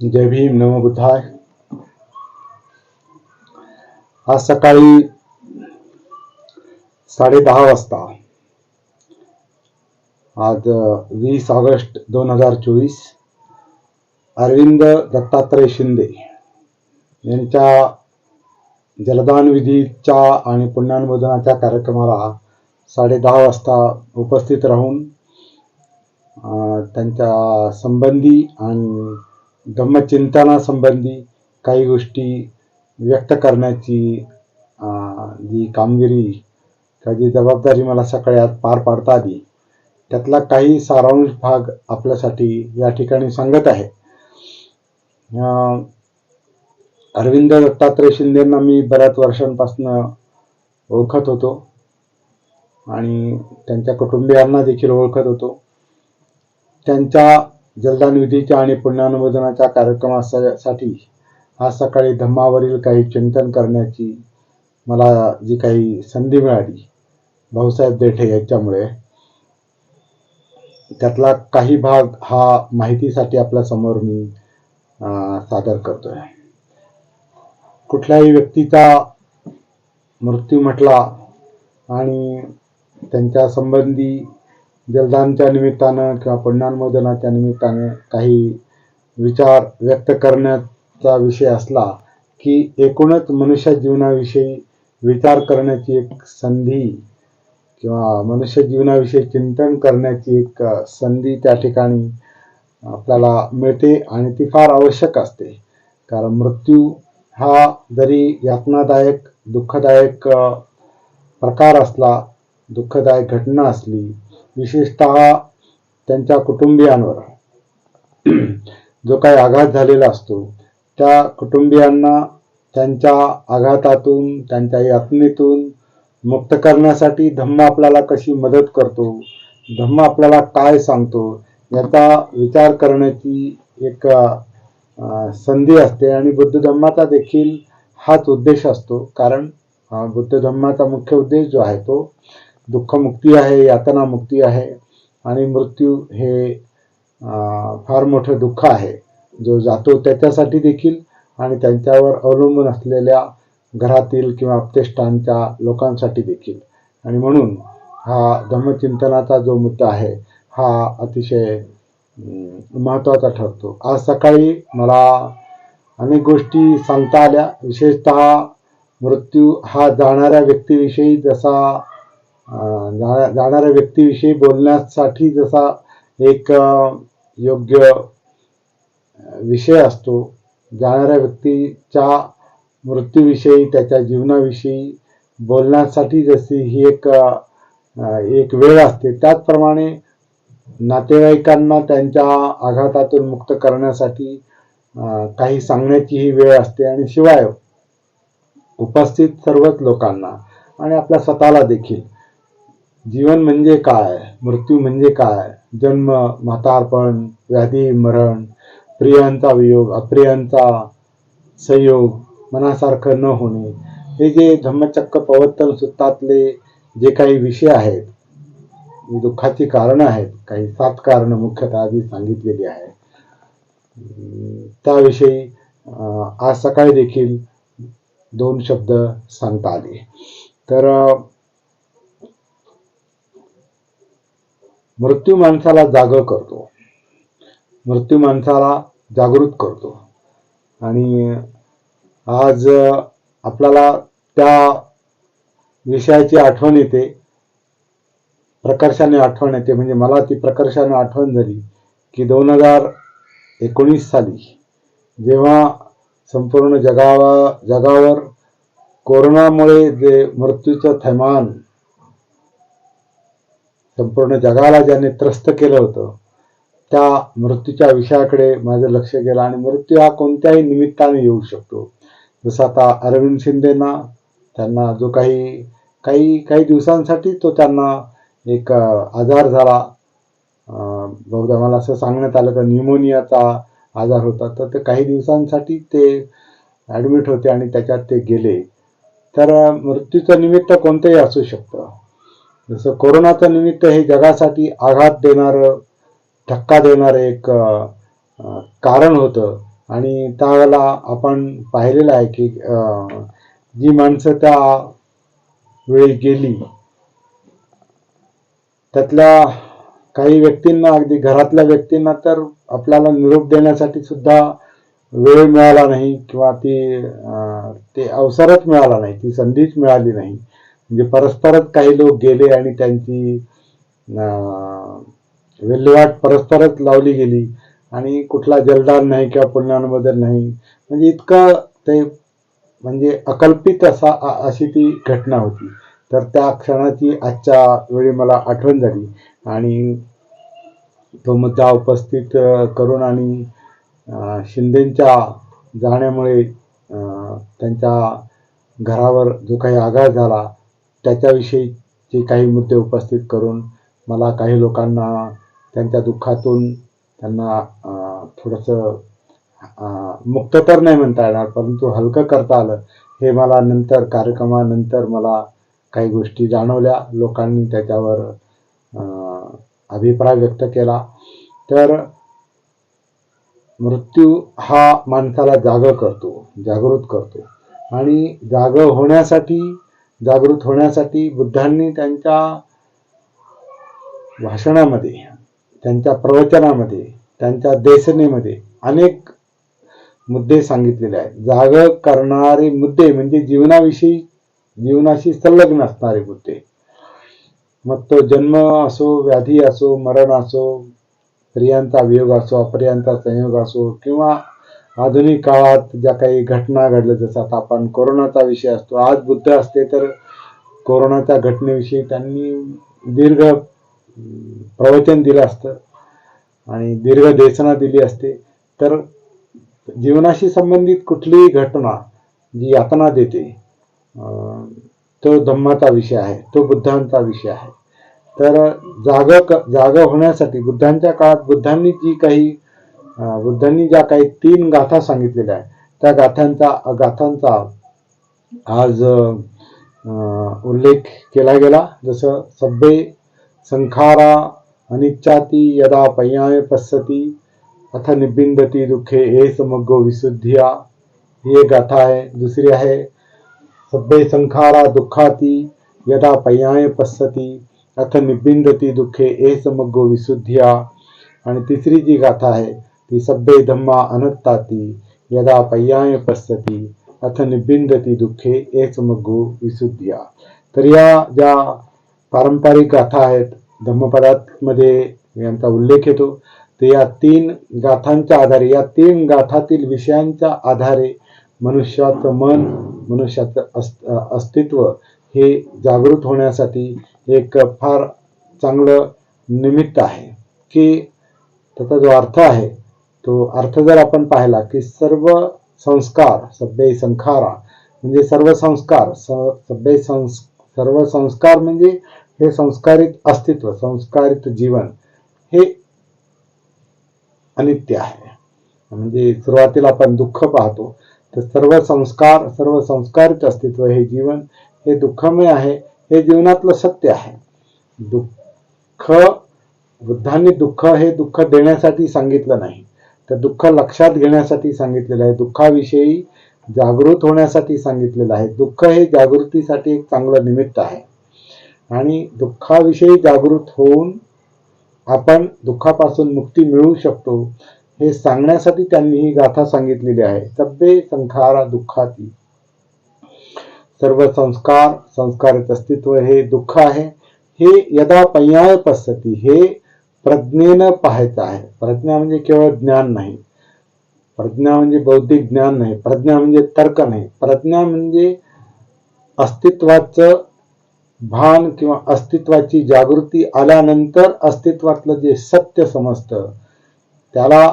जय भीम नम बुद्धाय. आज सकाळी साडे दहा वाजता आज वीस ऑगस्ट दोन हजार चोवीस अरविंद दत्तात्रय शिंदे यांच्या जलदान विधीच्या आणि पुण्यानुमोदनाच्या कार्यक्रमाला साडे दहा वाजता उपस्थित राहून अं, त्यांच्या संबंधी आणि धम्मचिंतनासंबंधी काही गोष्टी व्यक्त करण्याची जी कामगिरी किंवा जी जबाबदारी मला सकाळी आज पार पाडता आली. त्यातला काही सारांश भाग आपल्यासाठी या ठिकाणी सांगत आहे. अरविंद दत्तात्रय शिंदेंना मी बऱ्याच वर्षांपासून ओळखत होतो आणि त्यांच्या कुटुंबियांना देखील ओळखत होतो. त्यांच्या जलदान विधीच्या आणि पुण्यानुमोदनाच्या कार्यक्रमासाठी आज सकाळी धम्मावरील काही चिंतन करण्याची मला जी काही संधी मिळाली भाऊसाहेब देठे यांच्यामुळे त्यातला काही भाग हा माहितीसाठी आपल्यासमोर मी अं, सादर करतोय. कुठल्याही व्यक्तीचा मृत्यू म्हटला आणि त्यांच्या संबंधी जलदानच्या निमित्तानं किंवा पुण्यानुमोदनाच्या निमित्ताने काही विचार व्यक्त करण्याचा विषय असला की एकूणच मनुष्य जीवनाविषयी विचार करण्याची एक संधी किंवा मनुष्य जीवनाविषयी चिंतन करण्याची एक संधी त्या ठिकाणी आपल्याला मिळते आणि ती फार आवश्यक असते. कारण मृत्यू हा जरी यातनादायक दुःखदायक प्रकार असला दुःखदायक घटना असली विशेषत त्यांच्या कुटुंबियांवर. जो काही आघात झालेला असतो त्या कुटुंबियांना त्यांच्या आघातातून त्यांच्या यातनेतून मुक्त करण्यासाठी धम्म आपल्याला कशी मदत करतो धम्म आपल्याला काय सांगतो याचा विचार करण्याची एक संधी असते. आणि बुद्ध धम्माचा देखील हाच उद्देश असतो. कारण बुद्ध धम्माचा मुख्य उद्देश जो आहे तो दुःखमुक्ती आहे यातना मुक्ती आहे आणि मृत्यू हे फार मोठं दुःख आहे. जो जातो त्याच्यासाठी देखील आणि त्यांच्यावर अवलंबून असलेल्या घरातील किंवा अपतेष्टांच्या लोकांसाठी देखील. आणि म्हणून हा धम्मचिंतनाचा जो मुद्दा आहे हा अतिशय महत्त्वाचा ठरतो. आज सकाळी मला अनेक गोष्टी सांगता आल्या. विशेषतः मृत्यू हा जाणाऱ्या व्यक्तीविषयी जसा जा जाणाऱ्या व्यक्तीविषयी बोलण्यासाठी जसा एक योग्य विषय असतो. जाणाऱ्या व्यक्तीच्या मृत्यूविषयी त्याच्या जीवनाविषयी बोलण्यासाठी जशी ही एक एक वेळ असते. त्याचप्रमाणे नातेवाईकांना त्यांच्या आघातातून मुक्त करण्यासाठी काही सांगण्याची ही वेळ असते. आणि शिवाय उपस्थित सर्वच लोकांना आणि आपल्या स्वतःला देखील. जीवन म्हणजे काय? मृत्यू म्हणजे काय? जन्म म्हातारपण व्याधी मरण प्रियांचा वियोग अप्रियांचा संयोग मनासारखं न होणे. हे जे धम्मचक्क पवर्तन सुत्तातले जे काही विषय आहेत दुःखाची कारणं आहेत काही सात कारणं मुख्यतः आधी सांगितलेली आहे त्याविषयी आज सकाळी देखील दोन शब्द सांगता आले. तर मृत्यू माणसाला जाग करतो. मृत्यू माणसाला जागृत करतो. आणि आज आपल्याला त्या विषयाची आठवण येते. प्रकर्षाने आठवण येते. म्हणजे मला ती प्रकर्षाने आठवण झाली की दोन हजार एकोणीस साली जेव्हा संपूर्ण जगावा जगावर कोरोनामुळे जे मृत्यूचं थैमान संपूर्ण जगाला ज्याने त्रस्त केलं होतं त्या मृत्यूच्या विषयाकडे माझं लक्ष गेलं आणि मृत्यू हा कोणत्याही निमित्ताने येऊ शकतो. जसं आता अरविंद शिंदेना त्यांना जो काही काही काही दिवसांसाठी तो त्यांना एक आजार झाला. बहुधा मला असं सांगण्यात आलं का न्यूमोनियाचा आजार होता तर ते काही दिवसांसाठी ते ॲडमिट होते आणि त्याच्यात ते गेले. तर मृत्यूचं निमित्त कोणतंही असू शकतं. जसं कोरोनाचं निमित्त हे जगासाठी आघात देणारं धक्का देणारं एक कारण होतं. आणि त्यावेळेला आपण पाहिलेलं आहे की अं, जी माणसं त्या वेळी गेली त्यातल्या काही व्यक्तींना अगदी घरातल्या व्यक्तींना तर आपल्याला निरोप देण्यासाठी सुद्धा वेळ मिळाला नाही किंवा ती अं, ते अवसरच मिळाला नाही ती संधीच मिळाली नाही. म्हणजे परस्परच काही लोक गेले आणि त्यांची विल्हेवाट परस्परच लावली गेली आणि कुठला जलदान नाही किंवा पुण्यानुमोदन नाही. म्हणजे इतकं ते म्हणजे अकल्पित असा अशी ती घटना होती. तर त्या क्षणाची आजच्या वेळी मला आठवण झाली आणि तो मुद्दा उपस्थित करून आणि शिंदेच्या शिंदेंच्या जाण्यामुळे त्यांच्या घरावर जो काही आघात झाला त्याच्याविषयीचे काही मुद्दे उपस्थित करून मला काही लोकांना त्यांच्या दुःखातून त्यांना थोडंसं मुक्त तर नाही म्हणता येणार परंतु हलकं करता आलं. हे मला नंतर कार्यक्रमानंतर मला काही गोष्टी जाणवल्या. लोकांनी त्याच्यावर अभिप्राय व्यक्त केला. तर मृत्यू हा माणसाला जाग करतो जागृत करतो. आणि जाग होण्यासाठी जागृत होण्यासाठी बुद्धांनी त्यांच्या भाषणामध्ये त्यांच्या प्रवचनामध्ये त्यांच्या देशनेमध्ये अनेक मुद्दे सांगितलेले आहेत. जाग करणारे मुद्दे म्हणजे जीवनाविषयी जीवनाशी संलग्न असणारे मुद्दे. मग तो जन्म असो व्याधी असो मरण असो स्त्रियांचा वियोग असो अप्रियांचा संयोग असो किंवा आधुनिक काळात ज्या काही घटना घडल्या जसं आता आपण कोरोनाचा विषय असतो आज बुद्ध असते तर कोरोनाच्या घटनेविषयी त्यांनी दीर्घ प्रवचन दिलं असतं आणि दीर्घ देसना दिली असते. तर जीवनाशी संबंधित कुठलीही घटना जी यातना देते तो धम्माचा विषय आहे तो बुद्धांचा विषय आहे. तर जाग क- जाग होण्यासाठी बुद्धांच्या काळात बुद्धांनी जी काही बुद्धांनी ज्या काही तीन गाथा सांगितलेल्या आहेत त्या गाथांचा गाथांचा आज उल्लेख केला गेला. जसं सब्बे संखारा अनिच्छाती यदा पय्याय पश्यती अथ निबिंदती दुःखे हे समग्गो विशुद्धिया. ही एक गाथा आहे. दुसरी आहे सब्बे संखारा दुःखाती यदा पय्याय पश्यती अथ निबिंदती दुःखे ए समग्गो विशुद्धिया. आणि तिसरी जी गाथा आहे ती सभ्ये धम्मा अनत्ताती यदा पय्याय पश्यती अथ निबिंदती दुःखे एच मग्गो विशुद्धिया। तर या ज्या पारंपरिक गाथा आहेत धम्मपदामध्ये यांचा उल्लेख येतो. ते या तीन गाथांच्या आधारे या तीन गाथातील विषयांच्या आधारे मनुष्याचं मन मनुष्याचं अस्त अस्तित्व हे जागृत होण्यासाठी एक फार चांगलं निमित्त आहे. की त्याचा जो अर्थ आहे तो अर्थ जर आपण पाहिला की सर्व संस्कार सभ्य संखारा म्हणजे सर्व संस्कार सभ्य संस् सर्व संस्कार म्हणजे हे संस्कारित अस्तित्व संस्कारित जीवन हे अनित्य आहे. म्हणजे सुरुवातीला आपण दुःख पाहतो तर सर्व संस्कार सर्व संस्कारित अस्तित्व हे जीवन हे दुःखमय आहे हे जीवनातलं सत्य आहे. दुःख वृद्धांनी दुःख हे दुःख देण्यासाठी सांगितलं नाही. तर दुःख लक्षात घेण्यासाठी सांगितलेलं आहे. दुःखाविषयी जागृत होण्यासाठी सांगितलेलं आहे. दुःख हे जागृतीसाठी एक चांगलं निमित्त आहे. आणि दुःखाविषयी जागृत होऊन आपण दुःखापासून मुक्ती मिळवू शकतो हे सांगण्यासाठी त्यांनी ही गाथा सांगितलेली आहे. सब्बे संखारा दुःखाती. सर्व संस्कार संस्कारित अस्तित्व हे दुःख आहे. हे यदा पय्याय पसती हे प्रज्ञेनं पाहायचं आहे. प्रज्ञा म्हणजे केवळ ज्ञान नाही. प्रज्ञा म्हणजे बौद्धिक ज्ञान नाही. प्रज्ञा म्हणजे तर्क नाही. प्रज्ञा म्हणजे अस्तित्वाचं भान किंवा अस्तित्वाची जागृती आल्यानंतर अस्तित्वातलं जे सत्य समजतं त्याला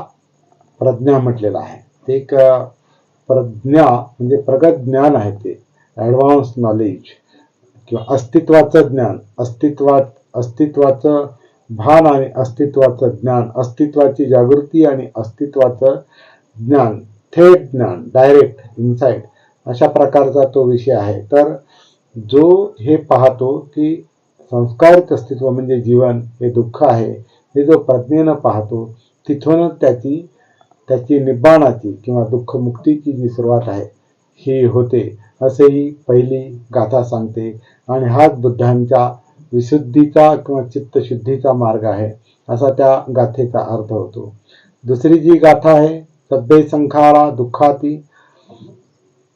प्रज्ञा म्हटलेलं आहे. ते एक प्रज्ञा म्हणजे प्रगत ज्ञान आहे ते. ॲडव्हान्स नॉलेज किंवा अस्तित्वाचं ज्ञान. अस्तित्वात अस्तित्वाचं भान आणि अस्तित्वाचं ज्ञान अस्तित्वाची जागृती आणि अस्तित्वाचं ज्ञान थेट ज्ञान डायरेक्ट इन्साईट अशा प्रकारचा तो विषय आहे. तर जो हे पाहतो की संस्कारित अस्तित्व म्हणजे जीवन हे दुःख आहे हे जो प्रज्ञेनं पाहतो तिथूनच त्याची त्याची निब्बाणाची किंवा दुःखमुक्तीची जी सुरुवात आहे ही होते. असेही पहिली गाथा सांगते. आणि हाच बुद्धांच्या विशुद्धीचा किंवा चित्तशुद्धीचा मार्ग आहे असा त्या गाथेचा अर्थ होतो. दुसरी जी गाथा आहे सभ्य संखारा दुःखाती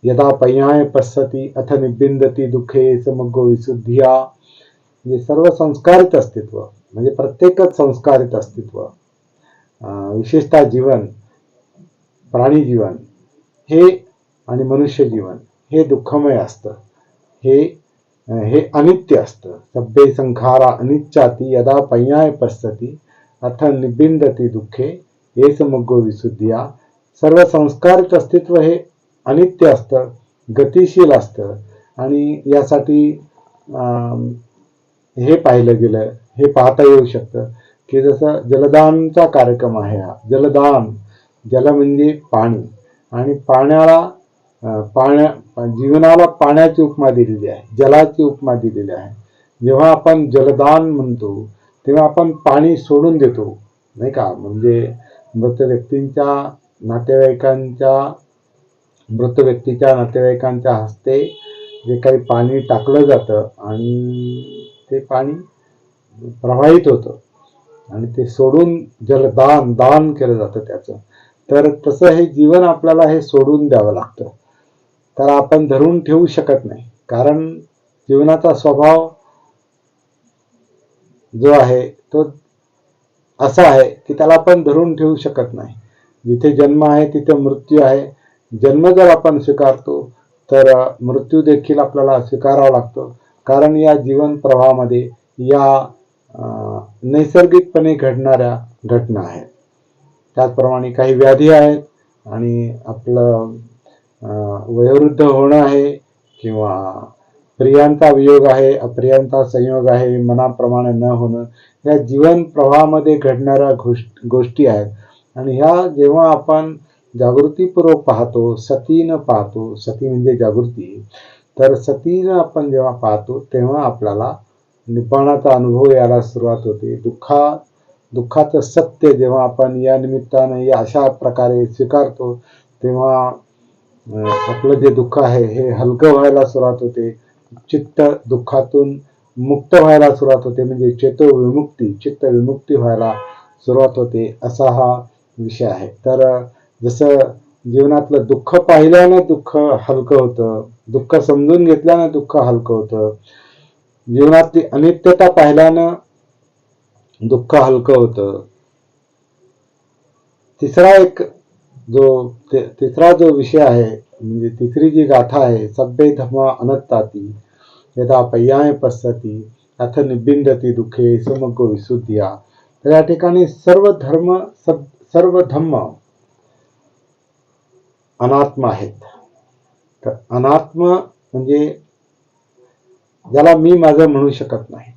यदा पर्याय पश्यती अथ निबिंदती दुःखे समग्र विशुद्धिया म्हणजे सर्व संस्कारित अस्तित्व म्हणजे प्रत्येकच संस्कारित अस्तित्व विशेषतः जीवन प्राणी जीवन हे आणि मनुष्य जीवन हे दुःखमय असतं. हे हे अनित्य असतं. सभ्य संखारा अनिच्छाती यदा पय्याय पसती अथ निबिंदती दुःखे हे समग्र विशुद्धिया। सर्व संस्कारित अस्तित्व हे अनित्य असतं गतिशील असतं. आणि यासाठी हे पाहिलं गेलं हे पाहता येऊ शकतं की जसं जलदानचा कार्यक्रम आहे हा. जलदान जल म्हणजे पाणी. आणि पाण्याला पाण्या जीवनाला पाण्याची उपमा दिलेली आहे जलाची उपमा दिलेली आहे. जेव्हा आपण जलदान म्हणतो तेव्हा आपण पाणी सोडून देतो नाही का? म्हणजे मृत व्यक्तींच्या नातेवाईकांच्या मृत व्यक्तीच्या नातेवाईकांच्या हस्ते जे काही पाणी टाकलं जातं आणि ते पाणी प्रवाहित होतं आणि ते सोडून जलदान दान केलं जातं त्याचं. तर तसं हे जीवन आपल्याला हे सोडून द्यावं लागतं. त्याला आपण धरून ठेवू शकत नाही. कारण जीवनाचा स्वभाव जो आहे तो असा आहे की त्याला आपण धरून ठेवू शकत नाही. जिथे जन्म आहे तिथे मृत्यू आहे. जन्म जर आपण स्वीकारतो तर मृत्यू देखील आपल्याला स्वीकारावा लागतो. कारण या जीवन प्रवाहामध्ये या नैसर्गिकपणे घडणाऱ्या घटना आहेत. त्याचप्रमाणे काही व्याधी आहेत आणि आपलं वयोवृद्ध होणं आहे किंवा प्रियांचा वियोग आहे अप्रियांचा संयोग आहे मनाप्रमाणे न होणं या जीवन प्रवाहामध्ये घडणाऱ्या गोष्ट गोष्टी आहेत. आणि ह्या जेव्हा आपण जागृतीपूर्वक पाहतो सतीनं पाहतो सती म्हणजे जागृती तर सतीनं आपण जेव्हा पाहतो तेव्हा आपल्याला निपाणाचा अनुभव यायला सुरुवात होते. दुःखा दुःखाचं सत्य जेव्हा आपण या निमित्तानं या अशा प्रकारे स्वीकारतो तेव्हा आपलं जे दुःख आहे हे हलकं व्हायला सुरुवात होते. चित्त दुःखातून मुक्त व्हायला सुरुवात होते. म्हणजे चेतो विमुक्ती चित्त विमुक्ती व्हायला सुरुवात होते असा हा विषय आहे. तर जसं जीवनातलं दुःख पाहिल्यानं दुःख हलकं होतं दुःख समजून घेतल्यानं दुःख हलकं होतं जीवनातली अनित्यता पाहिल्यानं दुःख हलकं होतं. तिसरा एक जो तिसरा जो विषय आहे म्हणजे तिसरी जी गाथा आहे सभ्य धर्म अनत्ताती यदा पय्याय पसती अथ निबिंदती दुःखे सुमग विशुद्धिया। तर या ठिकाणी सर्व धर्म सब सर्व धम्म अनात्म आहेत. तर अनात्म म्हणजे ज्याला मी माझं म्हणू शकत नाही.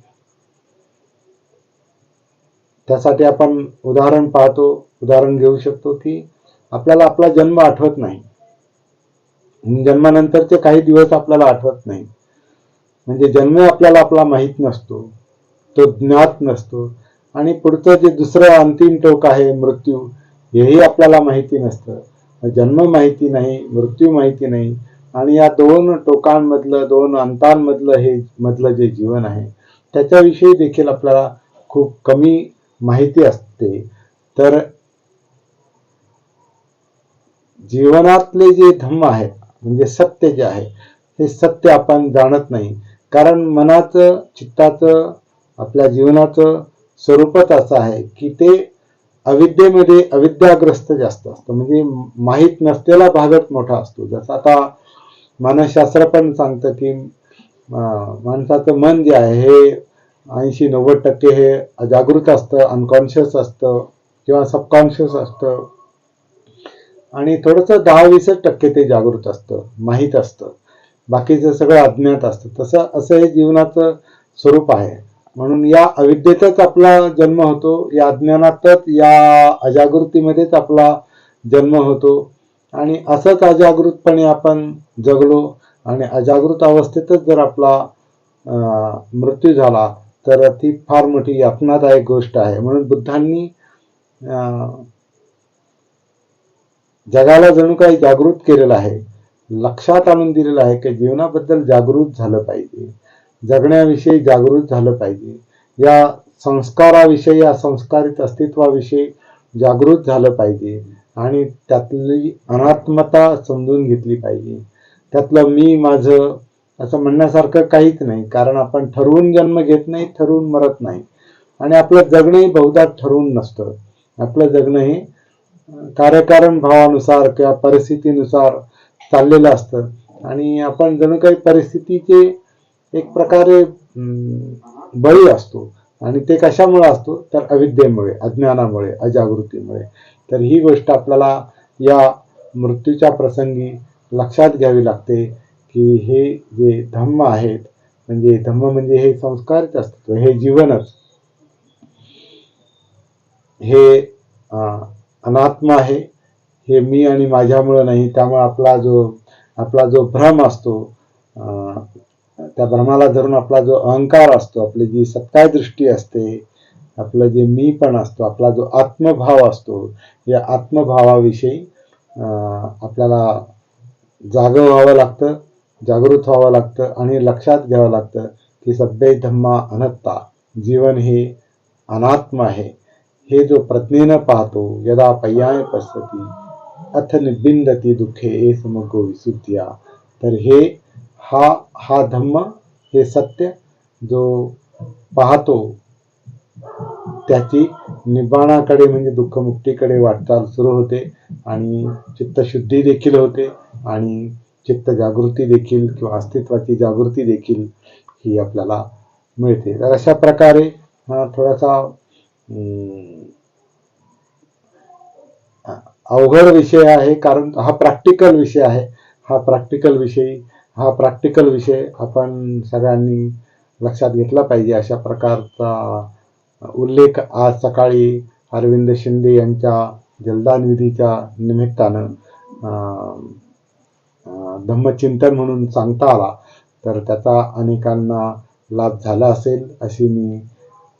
त्यासाठी आपण उदाहरण पाहतो उदाहरण घेऊ शकतो की आपल्याला आपला जन्म आठवत नाही. जन्मानंतरचे काही दिवस आपल्याला आठवत नाही. म्हणजे जन्म आपल्याला आपला माहीत नसतो. तो ज्ञात नसतो. आणि पुढचं जे दुसरं अंतिम टोक आहे मृत्यू हेही आपल्याला माहिती नसतं. जन्म माहिती नाही मृत्यू माहिती नाही. आणि या दोन टोकांमधलं दोन अंतांमधलं हे मधलं जे जीवन आहे त्याच्याविषयी देखील आपल्याला खूप कमी माहिती असते. तर जीवनातले जे धम्म आहेत म्हणजे सत्य जे आहे हे सत्य आपण जाणत नाही. कारण मनाचं चित्ताचं आपल्या जीवनाचं स्वरूपच असं आहे की ते अविद्येमध्ये अविद्याग्रस्त जास्त असतं. म्हणजे माहीत नसलेला भागच मोठा असतो. जसं आता मानसशास्त्र पण सांगतं की माणसाचं मन जे आहे हे ऐंशी नव्वद टक्के हे जागृत असतं अनकॉन्शियस असतं किंवा सबकॉन्शियस असतं. आणि थोडंसं दहा वीसच टक्के ते जागृत असतं माहीत असतं. बाकीचं सगळं अज्ञात असतं तसं असं हे जीवनाचं स्वरूप आहे. म्हणून या अविद्येतच आपला जन्म होतो या अज्ञानातच या अजागृतीमध्येच आपला जन्म होतो. आणि असंच अजागृतपणे आपण जगलो आणि अजागृत अवस्थेतच जर आपला मृत्यू झाला तर ती फार मोठी यातनादायक गोष्ट आहे. म्हणून बुद्धांनी जगाला जणू काही जागृत केलेलं आहे लक्षात आणून दिलेलं आहे की जीवनाबद्दल जागृत झालं पाहिजे. जगण्याविषयी जागृत झालं पाहिजे. या संस्काराविषयी या संस्कारित अस्तित्वाविषयी जागृत झालं पाहिजे आणि त्यातली अनात्मता समजून घेतली पाहिजे. त्यातलं मी माझं असं म्हणण्यासारखं काहीच नाही कारण आपण ठरवून जन्म घेत नाही ठरवून मरत नाही. आणि आपलं जगणंही बहुधा ठरवून नसतं. आपलं जगणं हे कार्यकारण भावानुसार किंवा परिस्थितीनुसार चाललेलं असतं. आणि आपण जणू काही परिस्थितीचे एक प्रकारे बळी असतो. आणि ते कशामुळे असतो? तर अविद्येमुळे अज्ञानामुळे अजागृतीमुळे. तर ही गोष्ट आपल्याला या मृत्यूच्या प्रसंगी लक्षात घ्यावी लागते की हे जे धम्म आहेत म्हणजे धम्म म्हणजे हे संस्कारच असतात हे जीवनच. हे अनात्म आहे हे मी आणि माझ्यामुळं नाही त्यामुळे आपला जो आपला जो भ्रम असतो त्या भ्रमाला धरून आपला जो अहंकार असतो आपली जी सत्ताय दृष्टी असते आपलं जे मी पण असतो आपला जो आत्मभाव असतो या आत्मभावाविषयी आपल्याला जागं व्हावं लागतं जागृत व्हावं लागतं आणि लक्षात घ्यावं लागतं की सभ्य धम्मा अनत्ता जीवन हे अनात्म आहे. हे जो प्रज्ञेनं पाहतो यदा पय्याय पश्यती अथ निबिंदती दुःखे ए समगो विसुद्धिया। तर हे हा हा धम्म हे सत्य जो पाहतो त्याची निबाणाकडे म्हणजे दुःखमुक्तीकडे वाटचाल सुरू होते आणि चित्तशुद्धी देखील होते आणि चित्त जागृती देखील किंवा अस्तित्वाची जागृती देखील ही आपल्याला मिळते. तर अशा प्रकारे थोडासा अवघड विषय आहे कारण हा प्रॅक्टिकल विषय आहे. हा प्रॅक्टिकल विषय हा प्रॅक्टिकल विषय आपण सगळ्यांनी लक्षात घेतला पाहिजे. अशा प्रकारचा उल्लेख आज सकाळी अरविंद शिंदे यांच्या जलदान विधीच्या निमित्तानं धम्मचिंतन म्हणून सांगता आला. तर त्याचा अनेकांना लाभ झाला असेल अशी मी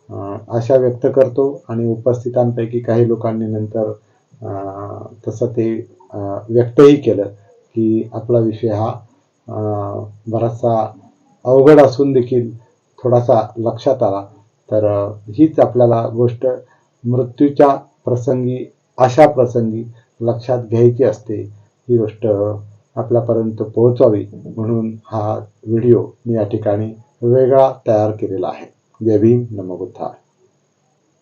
आशा व्यक्त करतो आणि उपस्थितांपैकी काही लोकांनी नंतर तसं ते व्यक्तही केलं की आपला विषय हा बराचसा अवघड असून देखील थोडासा लक्षात आला. तर हीच आपल्याला गोष्ट मृत्यूच्या प्रसंगी अशा प्रसंगी लक्षात घ्यायची असते. ही गोष्ट आपल्यापर्यंत पोहोचावी म्हणून हा व्हिडिओ मी या ठिकाणी वेगळा तयार केलेला आहे. जय भीम नमो बुद्धाय